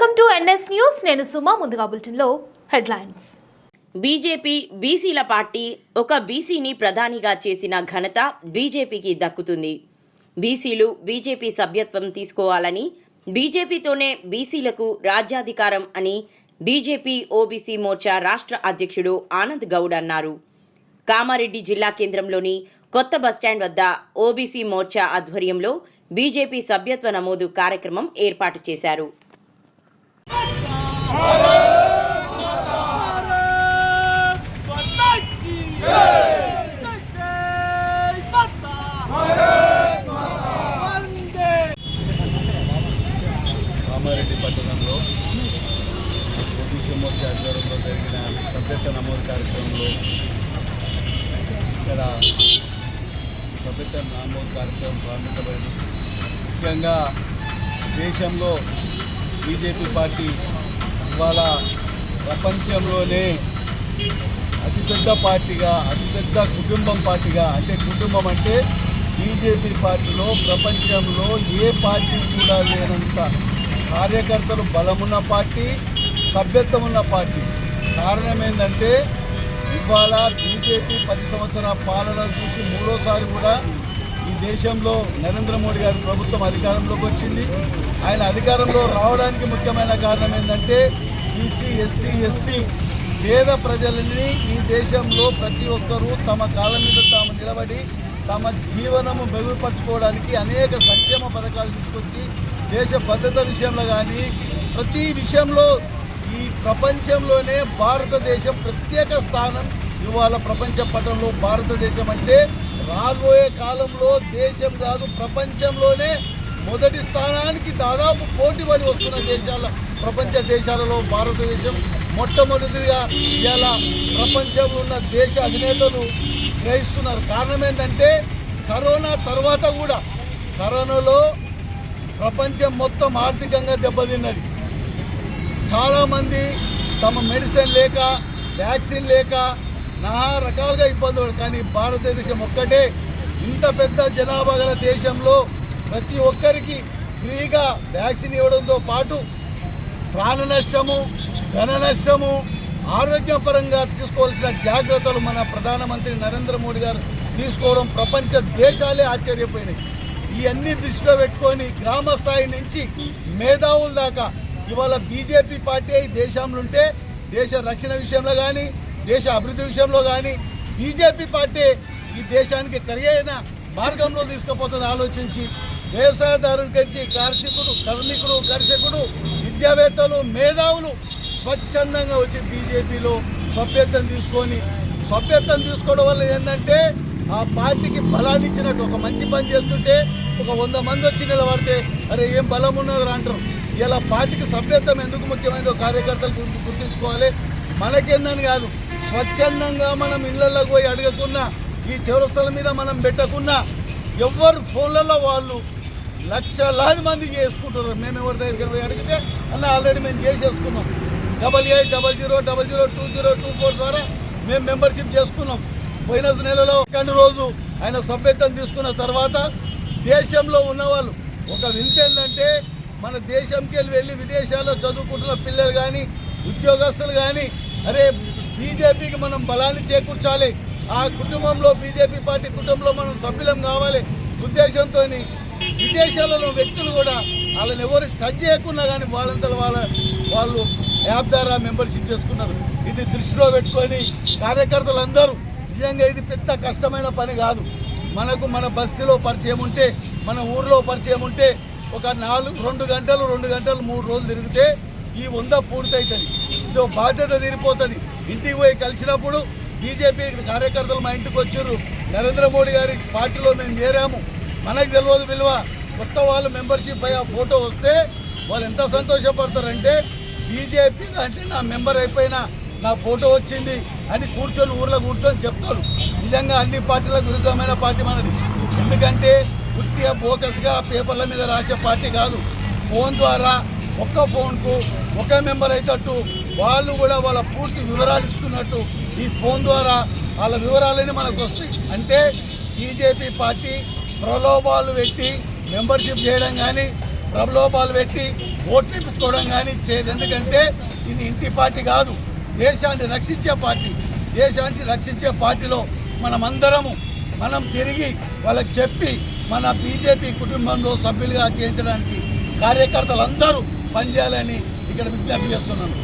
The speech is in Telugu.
Welcome to NS news. నేను సుమా ముందుగా బులెటిన్లో హెడ్లైన్స్. బీజేపీ బీసీల పార్టీ ఒక బీసీని ప్రధానిగా చేసిన ఘనత బీజేపీకి దక్కుతుంది. బీసీలు బీజేపీ సభ్యత్వం తీసుకోవాలని బీజేపీతోనే బీసీలకు రాజ్యాధికారం అని బీజేపీ ఓబీసీ మోర్చా రాష్ట్ర అధ్యక్షుడు ఆనంద్ గౌడ్ అన్నారు. కామారెడ్డి జిల్లా కేంద్రంలోని కొత్త బస్టాండ్ వద్ద ఓబీసీ మోర్చా ఆధ్వర్యంలో బీజేపీ సభ్యత్వ నమోదు కార్యక్రమం ఏర్పాటు చేశారు. కామారెడ్డి పట్టణంలో ఓబీసీ మోర్చా ఆధ్వర్యంలో జరిగిన సభ్యత నమోదు కార్యక్రమంలో ఇక్కడ సభ్యత్వ నమోదు కార్యక్రమం ప్రారంభించబడింది. ముఖ్యంగా దేశంలో బీజేపీ పార్టీ ఇవాళ ప్రపంచంలోనే అతిపెద్ద పార్టీగా అతిపెద్ద కుటుంబం పార్టీగా అంటే కుటుంబం అంటే బీజేపీ పార్టీలో ప్రపంచంలో ఏ పార్టీ కూడా లేనంత కార్యకర్తలు బలమున్న పార్టీ సభ్యత్వం ఉన్న పార్టీ. కారణం ఏంటంటే ఇవాళ బీజేపీ పది సంవత్సరాల పాలన చూసి మూడోసారి కూడా ఈ దేశంలో నరేంద్ర మోడీ గారి ప్రభుత్వం అధికారంలోకి వచ్చింది. ఆయన అధికారంలో రావడానికి ముఖ్యమైన కారణం ఏంటంటే బీసీ ఎస్సీ ఎస్టీ పేద ప్రజలని ఈ దేశంలో ప్రతి ఒక్కరూ తమ కాళ్ళ మీద తాము నిలబడి తమ జీవనము మెరుగుపరచుకోవడానికి అనేక సంక్షేమ పథకాలు తీసుకొచ్చి దేశ భద్రత విషయంలో కానీ ప్రతి విషయంలో ఈ ప్రపంచంలోనే భారతదేశం ప్రత్యేక స్థానం ఇవాళ ప్రపంచ పటంలో భారతదేశం అంటే రాబోయే కాలంలో దేశం కాదు ప్రపంచంలోనే మొదటి స్థానానికి దాదాపు పోటీ పడి వస్తున్న దేశాల ప్రపంచ దేశాలలో భారతదేశం మొట్టమొదటిగా ఇలా ప్రపంచంలో ఉన్న దేశ అధినేతలు గ్రహిస్తున్నారు. కారణం ఏంటంటే కరోనా తర్వాత కూడా కరోనాలో ప్రపంచం మొత్తం ఆర్థికంగా దెబ్బతిన్నది. చాలామంది తమ మెడిసిన్ లేక వ్యాక్సిన్ లేక నానా రకాలుగా ఇబ్బంది పడు కానీ భారతదేశం ఒక్కటే. ఇంత పెద్ద జనాభా గల దేశంలో ప్రతి ఒక్కరికి ఫ్రీగా వ్యాక్సిన్ ఇవ్వడంతో పాటు ప్రాణ నష్టము ధన నష్టము ఆరోగ్యపరంగా తీసుకోవాల్సిన జాగ్రత్తలు మన ప్రధానమంత్రి నరేంద్ర మోడీ గారు తీసుకోవడం ప్రపంచ దేశాలే ఆశ్చర్యపోయినాయి. ఇవన్నీ దృష్టిలో పెట్టుకొని గ్రామ స్థాయి నుంచి మేధావుల దాకా ఇవాళ బీజేపీ పార్టీ దేశంలో ఉంటే దేశ రక్షణ విషయంలో కానీ దేశ అభివృద్ధి విషయంలో కానీ బీజేపీ పార్టీ ఈ దేశానికి సరియైన మార్గంలో తీసుకుపోతుంది ఆలోచించి వ్యవసాయదారునికి కార్షికుడు కార్మికుడు కర్షకుడు విద్యావేత్తలు మేధావులు స్వచ్ఛందంగా వచ్చి బీజేపీలో సభ్యత్వం తీసుకొని సభ్యత్వం తీసుకోవడం వల్ల ఏంటంటే ఆ పార్టీకి బలాన్ని ఇచ్చినట్టు ఒక మంచి పని చేస్తుంటే ఒక వంద మంది వచ్చి నిలబడితే అరే ఏం బలం ఉన్నది అంటారు. ఇలా పార్టీకి సభ్యత్వం ఎందుకు ముఖ్యమైనదో కార్యకర్తలు గుర్తుంచుకోవాలి. మనకేందని కాదు. స్వచ్ఛందంగా మనం ఇళ్ళలోకి పోయి అడగకున్నా ఈ చౌరస్తల మీద మనం పెట్టకున్నా ఎవరు ఫోన్లలో వాళ్ళు లక్షలాది మంది చేసుకుంటున్నారు. మేము ఎవరి దగ్గరికి పోయి అడిగితే అన్న ఆల్రెడీ మేము చేసేసుకున్నాం. Double eight double zero double zero two zero two four ద్వారా మేము మెంబర్షిప్ చేసుకున్నాం. పోయిన నెలలో ఒకటి రోజు ఆయన సభ్యత్వం తీసుకున్న తర్వాత దేశంలో ఉన్నవాళ్ళు ఒక వింత ఏంటంటే మన దేశంకి వెళ్ళి వెళ్ళి విదేశాల్లో చదువుకుంటున్న పిల్లలు కానీ ఉద్యోగస్తులు కానీ అరే బీజేపీకి మనం బలాన్ని చేకూర్చాలి. ఆ కుటుంబంలో బీజేపీ పార్టీ కుటుంబంలో మనం సభ్యులం కావాలి. ఉద్దేశంతో విదేశాలలో వ్యక్తులు కూడా వాళ్ళని ఎవరు టచ్ చేయకున్నా కానీ వాళ్ళంతా వాళ్ళ వాళ్ళు యాప్ ద్వారా మెంబర్షిప్ చేసుకున్నారు. ఇది దృష్టిలో పెట్టుకొని కార్యకర్తలందరూ నిజంగా ఇది పెద్ద కష్టమైన పని కాదు. మనకు మన బస్తీలో పరిచయం ఉంటే మన ఊర్లో పరిచయం ఉంటే ఒక నాలుగు రెండు గంటలు రెండు గంటలు మూడు రోజులు తిరిగితే ఈ వంద పూర్తవుతుంది ఇది బాధ్యత తీరిపోతుంది. ఇంటికి పోయి కలిసినప్పుడు బీజేపీ కార్యకర్తలు మా ఇంటికి వచ్చారు. నరేంద్ర మోడీ గారి పార్టీలో మేము చేరాము. మనకు తెలియదు విలువ. కొత్త వాళ్ళు మెంబర్షిప్ అయ్యి ఆ ఫోటో వస్తే వాళ్ళు ఎంత సంతోషపడతారంటే బీజేపీ అంటే నా మెంబర్ అయిపోయినా నా ఫోటో వచ్చింది అని కూర్చొని ఊర్లో కూర్చొని చెప్తాడు. నిజంగా అన్ని పార్టీలకు విరుద్ధమైన పార్టీ మనది. ఎందుకంటే పూర్తిగా ఫోకస్గా పేపర్ల మీద రాసే పార్టీ కాదు. ఫోన్ ద్వారా ఒక్క ఫోన్కు ఒకే మెంబర్ అయితట్టు వాళ్ళు కూడా వాళ్ళ పూర్తి వివరాలు ఇస్తున్నట్టు ఈ ఫోన్ ద్వారా వాళ్ళ వివరాలని మనకు వస్తాయి. అంటే బీజేపీ పార్టీ ప్రలోభాలు పెట్టి మెంబర్షిప్ చేయడం కానీ ప్రలోభాలు పెట్టి ఓట్లు ఇప్పించుకోవడం కానీ చేయదు ఎందుకంటే ఇది ఇంటి పార్టీ కాదు దేశాన్ని రక్షించే పార్టీ. దేశాన్ని రక్షించే పార్టీలో మనమందరము మనం తిరిగి వాళ్ళకి చెప్పి మన బీజేపీ కుటుంబంలో సభ్యులుగా చేర్చడానికి కార్యకర్తలందరూ పనిచేయాలని ఇక్కడ విజ్ఞప్తి చేస్తున్నాను